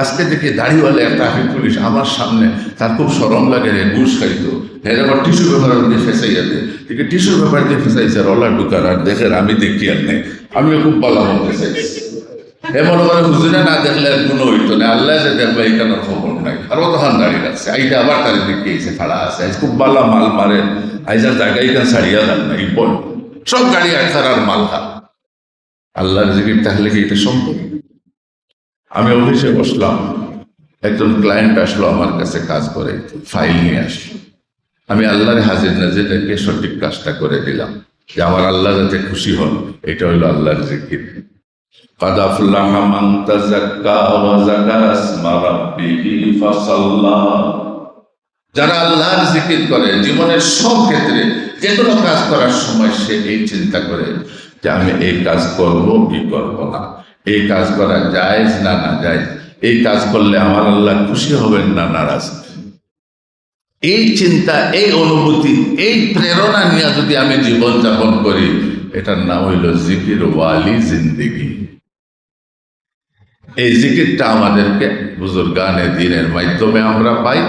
আজকে দেখি দাড়িওয়ালা ট্রাফিক পুলিশ আমার সামনে, তার খুব সরম লাগে রে, ঘুষ খাইতো। হ্যাঁ আবার টিস্যু ব্যবহার দিয়ে ফেসাইয়া দেয় ঠিক টিস্যু ব্যবহার দিয়ে ফেসাইছে, রলার ঢুকার, আর দেখেন, আমি দেখি আর নেই। আমিও খুব ভালো মতো চাইছি হে মনে করে হুজুরে না দেখলে কোনো হইতো না, আল্লাহ যে দেখবে এখানে খবর নাই? আর অত হান দাঁড়িয়ে রাখছে আইটা আবার তার দিকে এসে খাড়া আছে। আজ খুব বালা মাল মারে। আইজার জায়গায় কান ছাড়িয়া যান না এই বল। সব গাড়ি আর মাল খা আল্লাহর জিকির তাহলে কি এটা সম্ভব? আমি অফিসে বসলাম, একজন ক্লায়েন্ট আসলো আমার কাছে কাজ করে ফাইল নিয়ে আসলো। আমি আল্লাহর হাজির নাজিরকে সঠিক কাজটা করে দিলাম, যে আমার আল্লাহ যাতে খুশি হন, এটা হলো আল্লাহর জিকির। যারা আল্লাহর জিকির করে, জীবনের সব ক্ষেত্রে যে কোনো কাজ করার সময় সে এই চিন্তা করে যে আমি এই কাজ করব কি করব না। এই কাজ করা জায়েজ না না জায়েজ? এই কাজ করলে আমার আল্লাহ খুশি হবেন না নারাজ? এই চিন্তা, এই অনুভূতি, এই প্রেরণা নিয়ে যদি আমি জীবন যাপন করি, এটার নাম হইল জিকির ওয়ালি জিন্দিগি। এই জিকিরটা আমাদেরকে বুজুর্গানে, দিনের মাধ্যমে আমরা পাই।